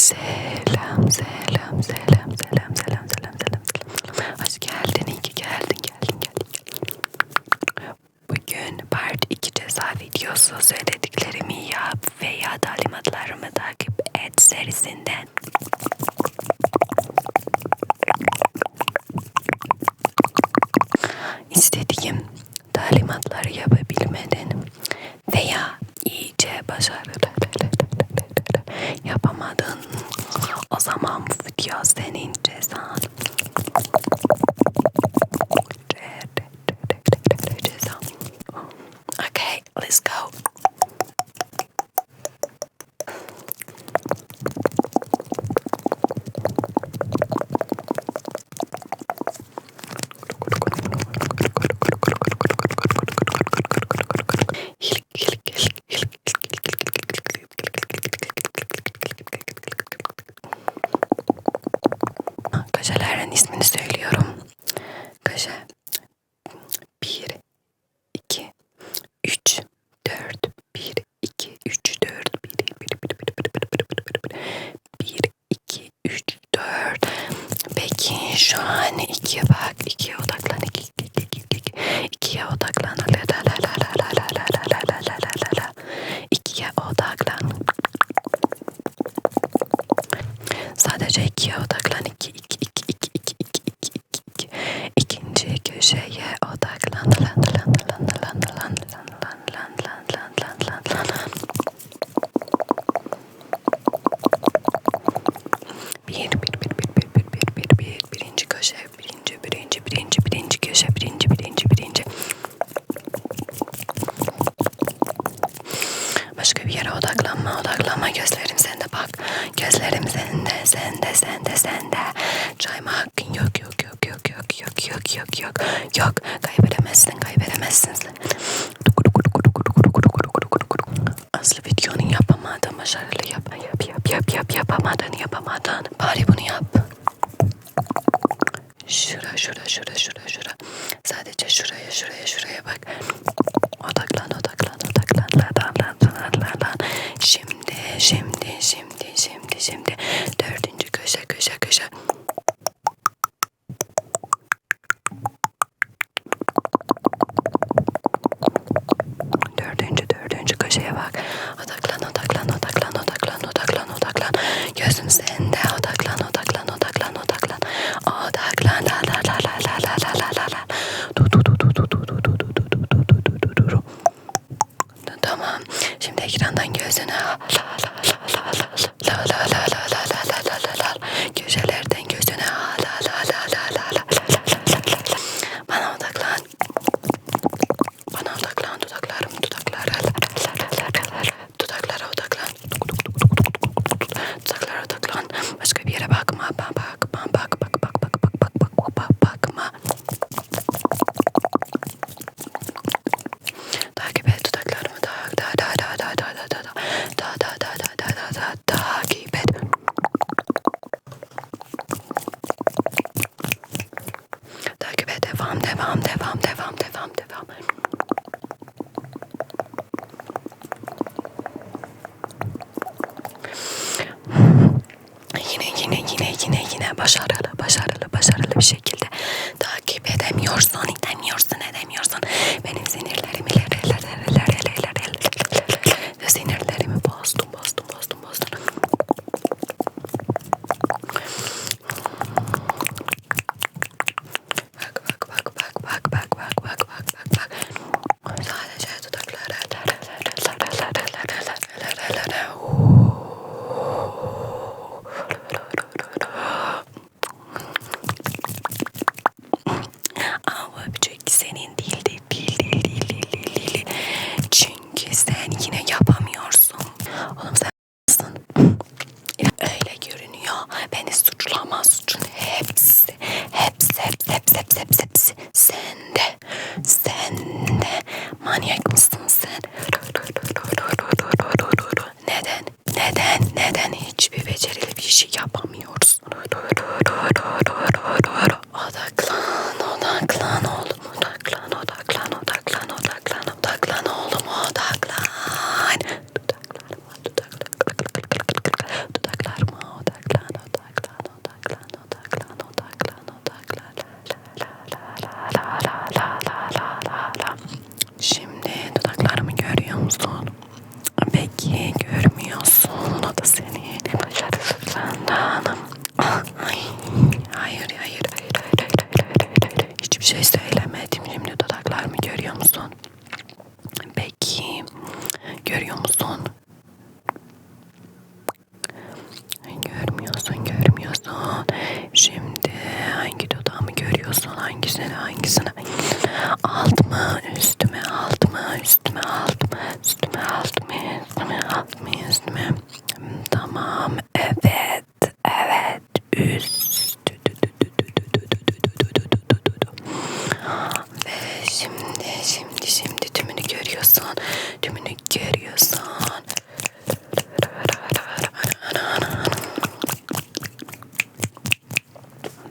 Selam. sadece yap yap yap yapamadın yapamadın. Bari bunu yap. Şura şura şura şura şura. Sadece şuraya şuraya şuraya bak. yine yine yine başarılı başarılı başarılı bir şekilde takip edemiyorsun edemiyorsun edemiyorsun. Benim sinirlerim ileri Beni suçlamaz. Tuesdays.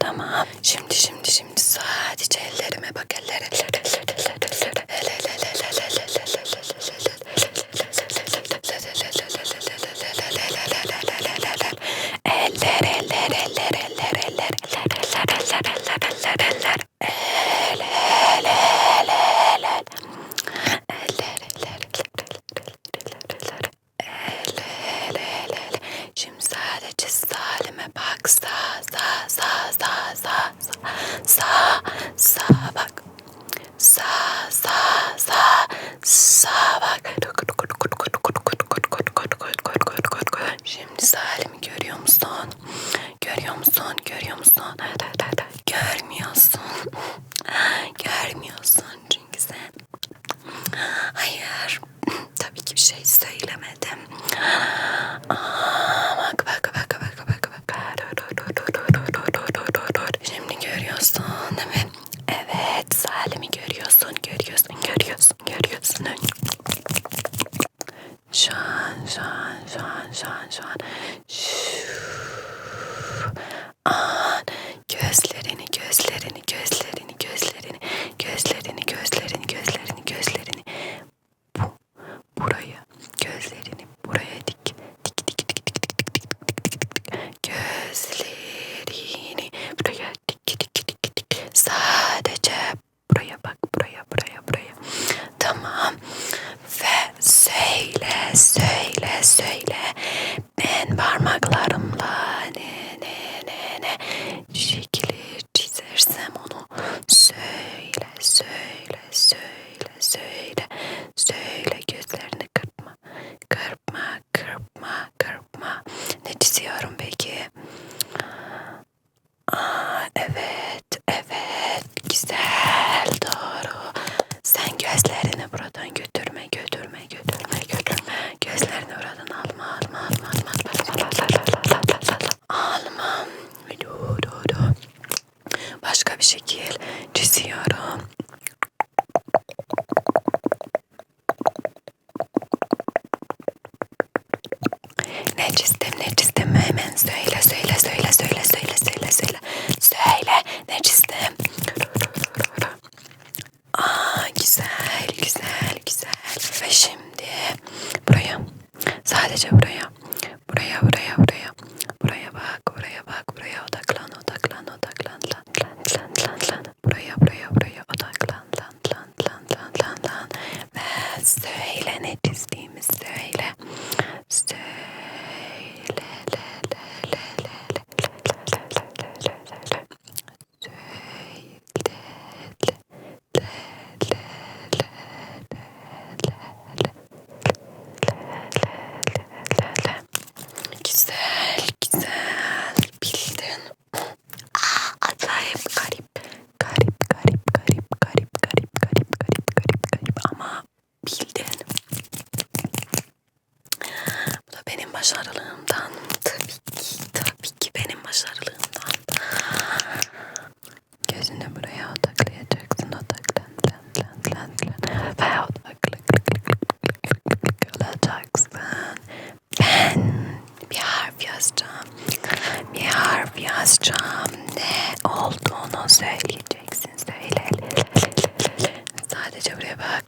Tamam. Şimdi şimdi şimdi sadece ellerime bak ellerime. başka bir şekil çiziyorum. Ne çizdim ne çizdim hemen söyle 売れば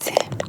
Grazie.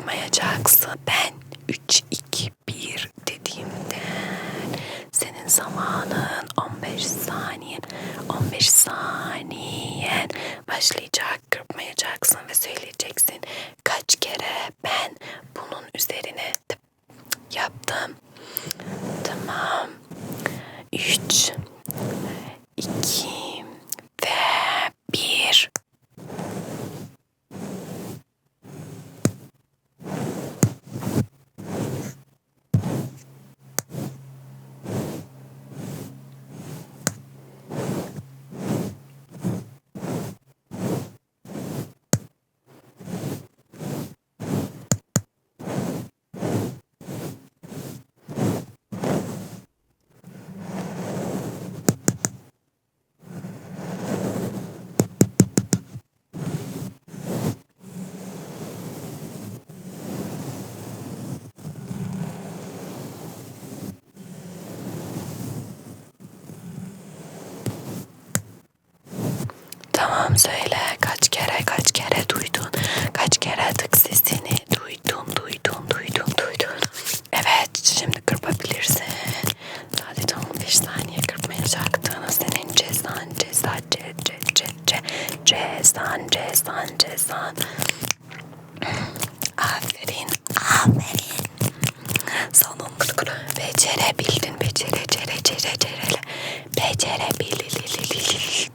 Kırpmayacaksın. Ben 3, 2, 1 dediğimde senin zamanın 15 saniyen 15 saniyen başlayacak kırpmayacaksın ve söyleyeceksin kaç kere ben bunun üzerine yaptım. Tamam. 3 2 ve 1 Tamam söyle. Kaç kere kaç kere duydun? Kaç kere tık sesini duydun duydun duydun duydun evet şimdi kırpabilirsin. Sadece 15 saniye kırpmayacaktın. Senin cezan ceza ce ce ce ce cezan cezan cezan. Aferin aferin. Sonunda becerebildin becere cere cere cerele becerebildin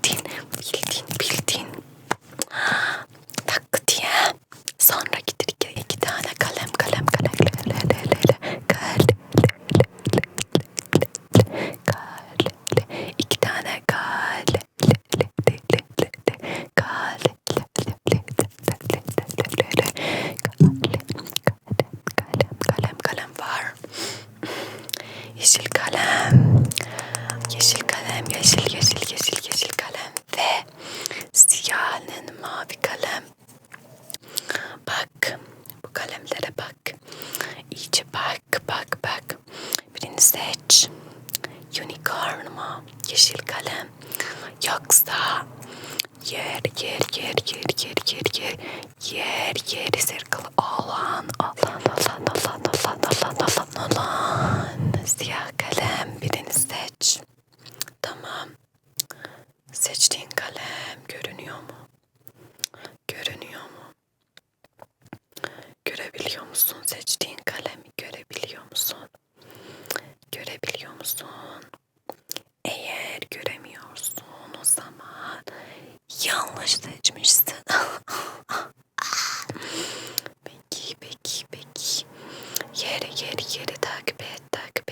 seç. Unicorn mu? Yeşil kalem. Yoksa yer yer yer yer yer yer yer yer yer circle alan alan alan alan alan alan alan alan siyah kalem birini seç. Tamam. Seçtiğin kalem görünüyor mu? Görünüyor mu? Görebiliyor musun? Seçtiğin kalemi görebiliyor musun görebiliyor musun eğer göremiyorsun o zaman yanlış seçmişsin. peki peki peki. Yere yere yere takip et takip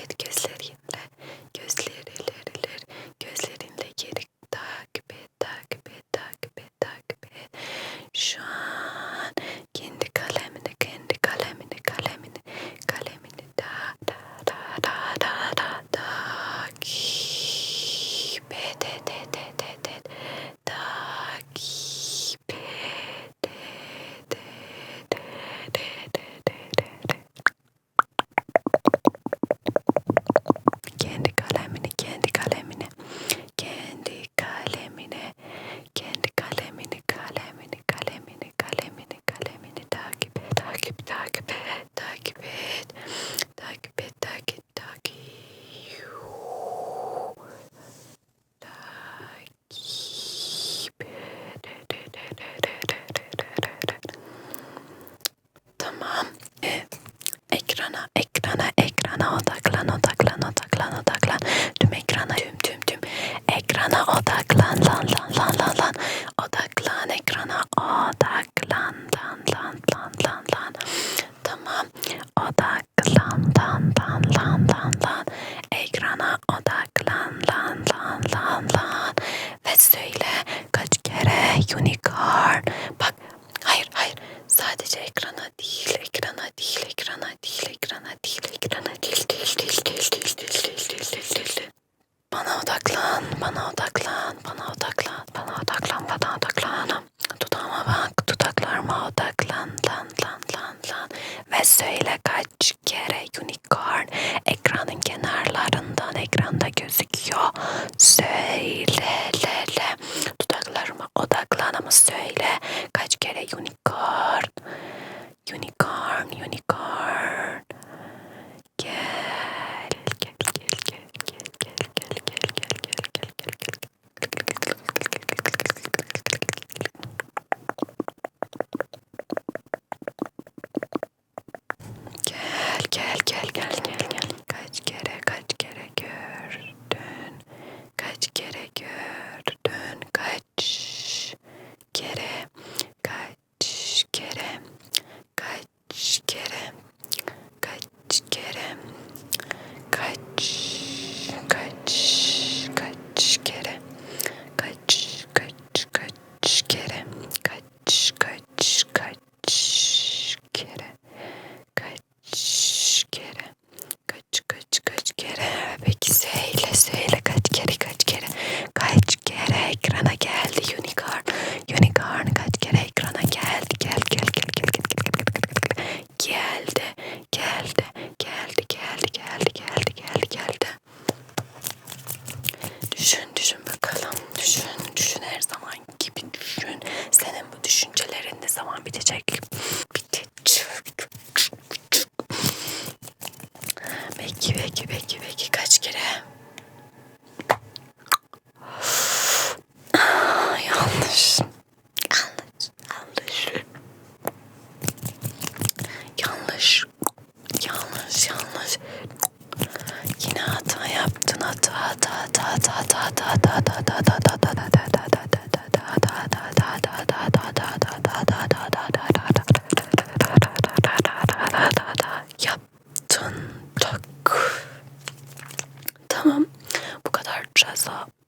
what's up.